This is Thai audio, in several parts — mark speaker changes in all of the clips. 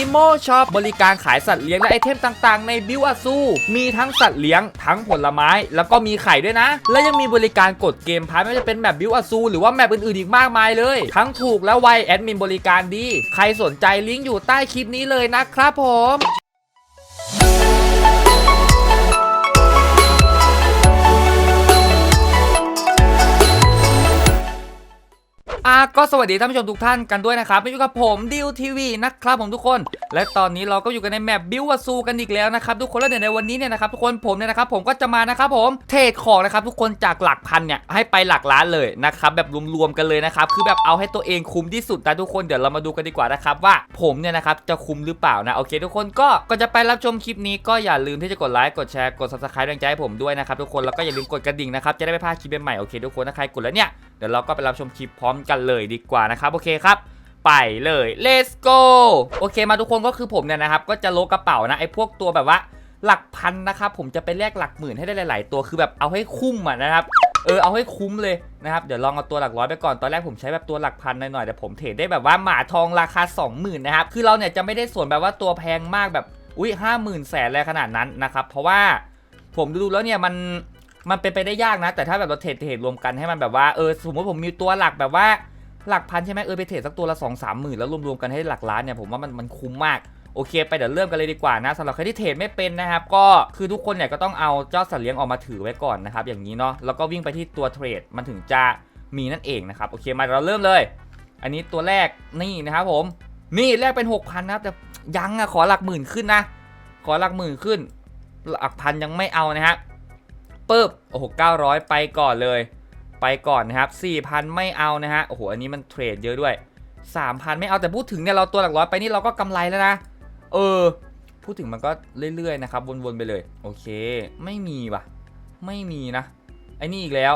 Speaker 1: นิโมช็อปบริการขายสัตว์เลี้ยงและไอเทมต่างๆ ในบิวอาซูมีทั้งสัตว์เลี้ยงทั้งผลไม้ แล้วก็มีไข่ด้วยนะ และยังมีบริการกดเกมพาร์ทไม่ว่าจะเป็นแมปบิวอาซูหรือว่าแมปอื่นๆอีกมากมายเลย ทั้งถูกและไวแอดมินบริการดี ใครสนใจลิงก์อยู่ใต้คลิปนี้เลยนะครับผม อะก็สวัสดีท่านผู้ชมทุกท่านกันด้วยนะครับอยู่กับผมดิวทีวีนะครับผมทุกคน และตอนนี้เราก็อยู่กันในแมปบิววาซูกันอีกแล้วนะครับทุกคนแล้วเดี๋ยวในวันนี้เนี่ยนะครับทุกคนผมเนี่ยนะครับผมก็จะมานะครับผมเทรดของนะครับทุกคนจากหลักพันเนี่ยให้ไปหลักล้านเลยนะครับแบบรวมๆกันเลยนะครับคือแบบเอาให้ตัวเองคุ้มที่สุดนะทุกคนเดี๋ยวเรามาดูกันดีกว่านะครับว่าผมเนี่ยนะครับจะคุ้มหรือเปล่านะโอเค ทุกคนก็ก่อนจะไปรับชมคลิปนี้ก็อย่าลืมที่จะกดไลค์กดแชร์กด subscribe แรงใจให้ผมด้วยนะครับทุกคนแล้วก็อย่าลืมกดกระดิ่งนะครับจะได้ไม่พลาดคลิปใหม่ๆโอเคทุกคนถ้าใครกดแล้วเนี่ย เดี๋ยวเราก็ไปรับชมคลิปพร้อมกันเลยดีกว่านะครับโอเคครับไปเลย let's go โอเคมาทุกคนก็คือผมเนี่ยนะครับ ก็จะโลกระเป๋านะไอ้พวกตัวแบบว่าหลักพันนะครับผมจะไปแลกหลักหมื่นให้ได้หลาย ๆ ตัวคือแบบเอาให้คุ้มอะนะครับเออเอาให้คุ้มเลยนะครับเดี๋ยวลองเอาตัวหลักร้อยไปก่อนตอนแรกผมใช้แบบตัวหลักพันหน่อยๆแต่ผมเทรดได้แบบว่าหมาทองราคา 20,000นะครับคือเราเนี่ยจะไม่ได้ส่วนแบบว่าตัวแพงมากแบบอุ้ยห้าหมื่นแสนอะไรขนาดนั้นนะครับเพราะว่าผมดูแล้วเนี่ยมัน มันเป็นไปได้ยากนะ แต่ถ้าแบบเราเทรดเทรดรวมกันให้มันแบบว่าเออสมมติผมมีตัวหลักแบบว่าหลักพันใช่ไหมเออไปเทรดสักตัวละ2 3หมื่นแล้วรวมๆกันให้หลักล้านเนี่ยผมว่ามันมันคุ้มมากโอเค ไปเดี๋ยวเริ่มกันเลยดีกว่านะสำหรับใครที่เทรดไม่เป็นนะครับ ก็คือทุกคนเนี่ยก็ต้องเอาเจ้าสัตว์เลี้ยงออกมาถือไว้ก่อนนะครับ อย่างนี้เนาะแล้วก็วิ่งไปที่ตัวเทรดมันถึงจะมีนั่นเองนะครับโอเคมาเดี๋ยวเราเริ่มเลย อันนี้ตัวแรกนี่นะครับผม นี่แรกเป็น 6,000นะครับแต่ยังอะขอหลักหมื่นขึ้นนะ ขอหลักหมื่นขึ้น หลักพันยังไม่เอานะฮะ ปึ๊บโอ้โห900 ไปก่อนเลย ไปก่อนนะครับ 4,000 ไม่เอานะฮะโอ้โหอันนี้มันเทรดเยอะด้วย 3,000 ไม่เอาแต่พูดถึงเนี่ยเราตัวหลักร้อยไปนี่เราก็กำไรแล้วนะเออ พูดถึงมันก็เรื่อยๆนะครับวนๆไปเลยโอเค ไม่มีว่ะ ไม่มีนะไอ้นี่อีกแล้ว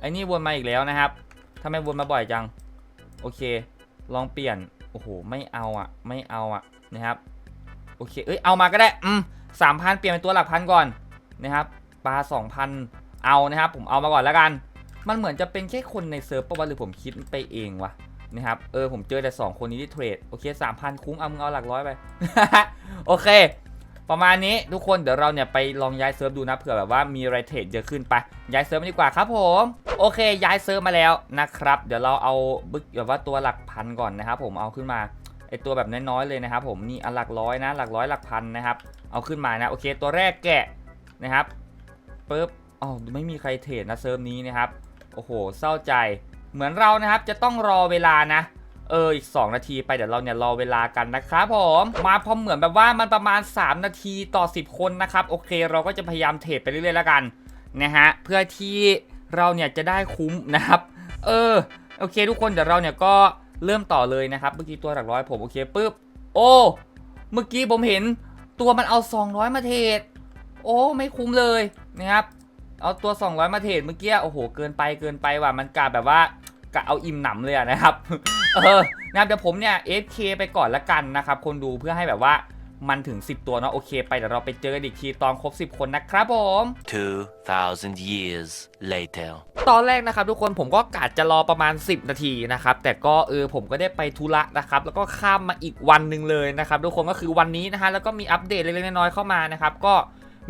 Speaker 1: ไอ้นี่วนมาอีกแล้วนะครับทำไมวนมาบ่อยจัง โอเค ลองเปลี่ยน โอ้โห ไม่เอาอะไม่เอาอะนะครับ โอเค เอ้ย เอามาก็ได้ อืมสามพันเปลี่ยนเป็นตัวหลักพันก่อนนะครับ ปลา 2,000 เอานะครับ ผมเอามาก่อนแล้วกัน มันเหมือนจะเป็นแค่คนในเซิร์ฟประวะหรือผมคิดไปเองวะนะครับ เออผมเจอแต่ 2 คนนี้ที่เทรด โอเค3,000คุ้ม เอามึงเอาหลักร้อยไป โอเค ประมาณนี้ทุกคนเดี๋ยวเราเนี่ยไปลองย้ายเซิร์ฟดูนะเผื่อแบบว่ามีไรเทรดเยอะขึ้นไปย้ายเซิร์ฟดีกว่าครับผมโอเค ย้ายเซิร์ฟมาแล้วนะครับ เดี๋ยวเราเอาบึกแบบว่าตัวหลักพันก่อนนะครับผมเอาขึ้นมาไอตัวแบบน้อยๆเลยนะครับผมนี่อันหลักร้อยนะหลักร้อยหลักพันนะครับเอาขึ้นมานะโอเคตัวแรกแกะนะครับ ปึ๊บอ๋อไม่มีใครเทรดนะเซิร์ฟนี้นะครับ โอ้โห เศร้าใจ เหมือนเรานะครับจะต้องรอเวลานะ เออ อีก 2 นาทีไปเดี๋ยวเราเนี่ยรอเวลากันนะครับผม มาพอเหมือนแบบว่ามันประมาณ 3 นาทีต่อ 10 คนนะครับ โอเค เราก็จะพยายามเทรดไปเรื่อยๆแล้วกันนะฮะ เพื่อที่เราเนี่ยจะได้คุ้มนะครับ เออ โอเค ทุกคนเดี๋ยวเราเนี่ยก็เริ่มต่อเลยนะครับ เมื่อกี้ตัวหลักร้อยผมโอเคปุ๊บ โอ้ เมื่อกี้ผมเห็นตัวมันเอา 200 มาเทรด โอ้ไม่คุ้มเลยนะครับเอาตัว 200 มาเทรดเมื่อกี้โอ้โหเกินไปเกินไปว่ะมันกะแบบว่ากะเอาอิ่มหนำเลยอะนะครับเออนะครับเดี๋ยวผมเนี่ย FK ไปก่อนละกันนะครับคนดูเพื่อให้แบบว่ามันถึง 10 ตัวเนาะโอเคไปเดี๋ยวเราไปเจอกันอีกทีตอนครบ 10 คนนะครับผม
Speaker 2: 2,000 years later.
Speaker 1: ตอนแรกนะครับทุกคนผมก็กะจะรอประมาณ 10 นาทีนะครับแต่ก็เออผมก็ได้ไปธุระนะครับแล้วก็ข้ามมาอีกวันหนึ่งเลยนะครับทุกคนก็คือวันนี้นะฮะแล้วก็มีอัปเดตเล็กๆน้อยๆเข้ามานะครับก็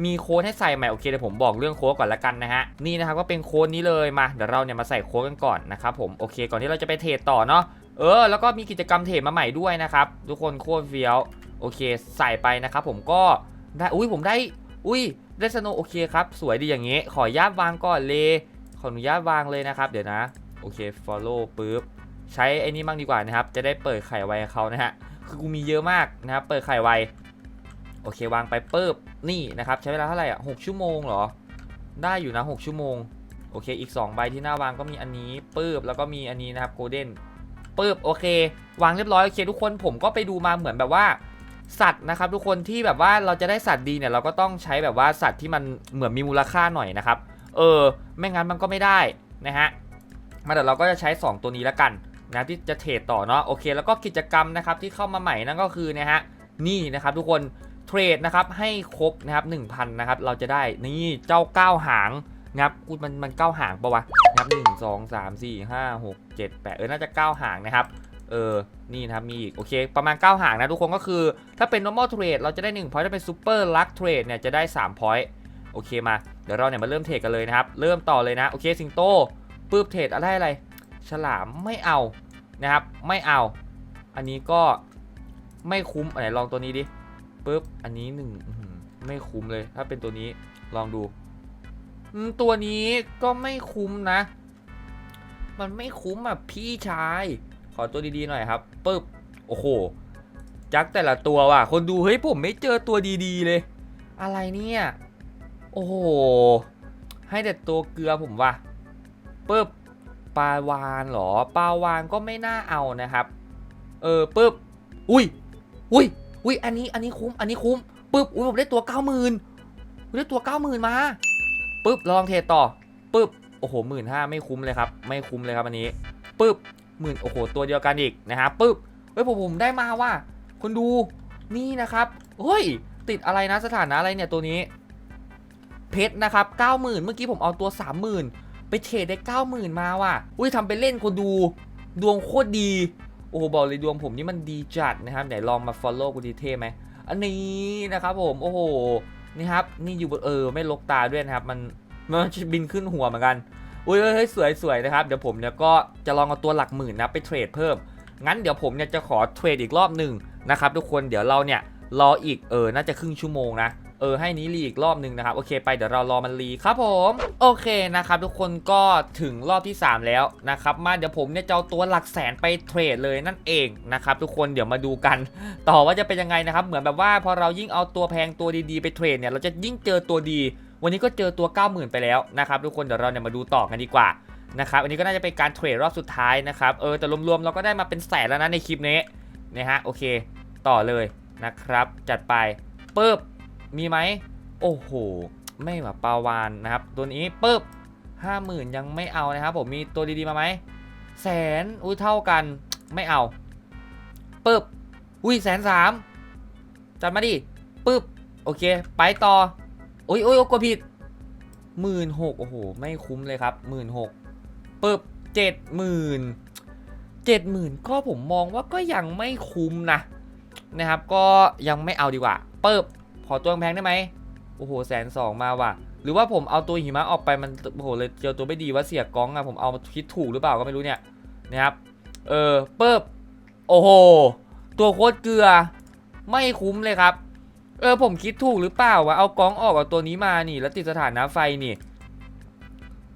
Speaker 1: มีโค้ดให้ใส่ใหม่โอเคเดี๋ยวผมบอกเรื่องโค้ดก่อนละกันนะฮะนี่นะครับก็เป็นโค้ดนี้เลยมาเดี๋ยวเราเนี่ยมาใส่โค้ดกันก่อนนะครับผมโอเค ก่อนที่เราจะไปเทรดต่อเนาะเออแล้วก็มีกิจกรรมเทรดมาใหม่ด้วยนะครับทุกคนโคตรเฟี้ยวโอเค ใส่ไปนะครับผมก็ได้อุ้ยผมได้อุ้ยได้สโนโอเคครับสวยดีอย่างงี้ ขออนุญาตวางก่อนเลยขออนุญาตวางเลยนะครับ เดี๋ยวนะโอเค follow ปุ๊บใช้ไอ้นี่บ้างดีกว่านะครับ จะได้เปิดไข่ไวให้เขานะฮะคือกูมีเยอะมากนะครับเปิดไข่ไว โอเควางไปปุ๊บนี่นะครับ ใช้เวลาเท่าไหร่อะหกชั่วโมงเหรอ ได้อยู่นะ 6 ชั่วโมง โอเค อีก 2 ใบที่หน้าวางก็มีอันนี้ปุ๊บแล้วก็มีอันนี้นะครับโกลเด้นปุ๊บโอเค วางเรียบร้อยโอเค ทุกคนผมก็ไปดูมาเหมือนแบบว่าสัตว์นะครับทุกคนที่แบบว่าเราจะได้สัตว์ดีเนี่ยเราก็ต้องใช้แบบว่าสัตว์ที่มันเหมือนมีมูลค่าหน่อยนะครับ เออ ไม่งั้นมันก็ไม่ได้นะฮะมาเดี๋ยวเราก็จะใช้ 2 ตัวนี้แล้วกันนะที่จะเทรดต่อเนาะโอเค แล้วก็กิจกรรมนะครับที่เข้ามาใหม่นั่นก็คือนะฮะนี่นะครับทุกคน เทรดนะครับให้ครบนะครับ1,000นะครับเราจะได้นี่เจ้า9หางนะครับกูมันมัน9หางปะวะนะครับ1 2 3 4 5 6 7 8เจ็ดแปดเออน่าจะ9หางนะครับเออ นี่นะครับมีอีกโอเค ประมาณ 9 หางนะทุกคนก็คือ ถ้าเป็น normal trade เราจะได้1 point ถ้าเป็น super luck trade เนี่ยจะได้3 point โอเคมา เดี๋ยวเราเนี่ยมาเริ่มเทรดกันเลยนะครับ เริ่มต่อเลยนะ โอเคสิงโตปื้บเทรดอะไรอะไร ฉลามไม่เอานะครับ ไม่เอา อันนี้ก็ไม่คุ้มไหนลองตัวนี้ดิ ปึ๊บ อันนี้หนึ่งไม่คุ้มเลย ถ้าเป็นตัวนี้ลองดู ตัวนี้ก็ไม่คุ้มนะ มันไม่คุ้มอะพี่ชาย ขอตัวดีๆหน่อยครับปึ๊บ โอ้โห จักแต่ละตัวว่ะ คนดูเฮ้ยผมไม่เจอตัวดีๆเลย อะไรเนี่ย โอ้โห ให้แต่ตัวเกลือผมว่ะปึ๊บปลาวานหรอปลาวานก็ไม่น่าเอานะครับ เออปึ๊บ อุ้ย อุ้ย อุ้ยอันนี้อันนี้คุ้มอันนี้คุ้มปึ๊บอุ้ยผมได้ตัวเก้าหมื่นได้ตัวเก้าหมื่นมาปึ๊บลองเทรดต่อปึ๊บโอ้โหหมื่นห้าไม่คุ้มเลยครับ ไม่คุ้มเลยครับอันนี้ปึ๊บหมื่นโอ้โหตัวเดียวกันอีกนะครับปึ๊บเฮ้ยผมผมได้มาว่ะคุณดูนี่นะครับเฮ้ยติดอะไรนะสถานะอะไรเนี่ยตัวนี้ เพชรนะครับ90,000เมื่อกี้ผมเอาตัว30,000ไปเทรดได้90,000มาว่ะอุ้ยทำไปเล่นคนดูดวงโคตรดี โอ้โหบอกเลยดวงผมนี่มันดีจัดนะครับไหนลองมา follow กูดีเท่ไหมอันนี้นะครับผมโอ้โหนี่ครับนี่อยู่บนเออไม่ลกตาด้วยนะครับมันมันจะบินขึ้นหัวเหมือนกันอุ้ยเฮ้ยเสวยสวยนะครับเดี๋ยวผมเนี่ยก็จะลองเอาตัวหลักหมื่นนะไปเทรดเพิ่ม งั้นเดี๋ยวผมเนี่ยจะขอเทรดอีกรอบหนึ่งนะครับทุกคนเดี๋ยวเราเนี่ยรออีกเออน่าจะครึ่งชั่วโมงนะ ออให้นี้รีอีกรอบหนึ่งนะครับโอเคไปเดี๋ยวเรารอมันรีครับผมโอเคนะครับทุกคนก็ถึงรอบที่ 3 แล้วนะครับมาเดี๋ยวผมเนี่ยจะเอาตัวหลักแสนไปเทรดเลยนั่นเองนะครับทุกคนเดี๋ยวมาดูกัน ต่อว่าจะเป็นยังไงนะครับเหมือนแบบว่าพอเรายิ่งเอาตัวแพงตัวดีๆไปเทรดเนี่ยเราจะยิ่งเจอตัวดี วันนี้ก็เจอตัว 90,000 ไปแล้วนะครับทุกคนเดี๋ยวเราเนี่ยมาดูต่อกันดีกว่านะครับอันนี้ก็น่าจะเป็นการเทรดรอบสุดท้ายนะครับเออแต่รวมๆเราก็ได้มาเป็นแสนแล้วนะในคลิปนี้นะฮะโอเค ต่อเลยนะครับ จัดไปปึ๊บ มีไหมโอ้โห ไม่ว่าปาวานนะครับ ตัวนี้ปึ๊บห้าหมื่นยังไม่เอานะครับผมมีตัวดีๆมาไหมแสนอุ้ยเท่ากันไม่เอาปึ๊บอุ้ยแสนสามจัดมาดิปึ๊บโอเค ไปต่ออุ้ยอุ้ยกดผิดหมื่นหกโอ้โห ไม่คุ้มเลยครับหมื่นหกปึ๊บเจ็ดหมื่นเจ็ดหมื่นก็ผมมองว่าก็ยังไม่คุ้มนะนะครับ ก็ยังไม่เอาดีกว่าปึ๊บ ขอตัวแพงได้ไหมโอ้โหแสนสองมาว่ะ หรือว่าผมเอาตัวหิมะออกไปมันโอ้โหเลยเจอตัวไม่ดีว่าเสียกล้องอะผมเอาคิดถูกหรือเปล่าก็ไม่รู้เนี่ยนะครับเออปึ๊บโอ้โหตัวโคตรเกลือ ไม่คุ้มเลยครับ เออผมคิดถูกหรือเปล่าวะเอากล้องออกเอาตัวนี้มานี่ แล้วติดสถานะไฟนี่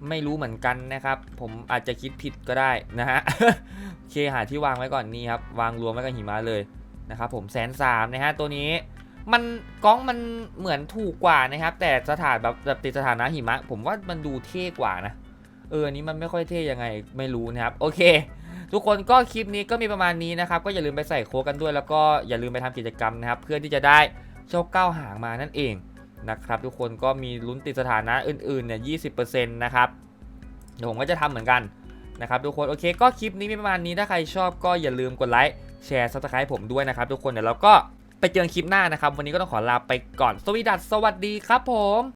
Speaker 1: ไม่รู้เหมือนกันนะครับ ผมอาจจะคิดผิดก็ได้นะฮะเคหาที่วางไว้ก่อนนี่ครับวางรวมไว้กับหิมะเลยนะครับผมแสนสามนะฮะตัวนี้ มันกล้องมันเหมือนถูกกว่านะครับ แต่สถานแบบแบบติดสถานะหิมะ ผมว่ามันดูเท่กว่านะ เอออันนี้มันไม่ค่อยเท่ยังไงไม่รู้นะครับ โอเค ทุกคนก็คลิปนี้ก็มีประมาณนี้นะครับ ก็อย่าลืมไปใส่โค้ดกันด้วย แล้วก็อย่าลืมไปทำกิจกรรมนะครับ เพื่อที่จะได้เจ้าเก้าหางมานั่นเองนะครับ ทุกคนก็มีลุ้นติดสถานะอื่นๆเนี่ยยีนะครับเดี๋ยวผมก็จะทำเหมือนกันนะครับทุกคนโอเค ก็คลิปนี้มีประมาณนี้ถ้าใครชอบก็อย่าลืมกดไลค์แชร์ซับสไครต์ผมด้วยนะครับทุกคนเดี๋ยวเราก็ ไปเจอคลิปหน้านะครับ วันนี้ก็ต้องขอลาไปก่อน สวีดัสสวัสดีครับผม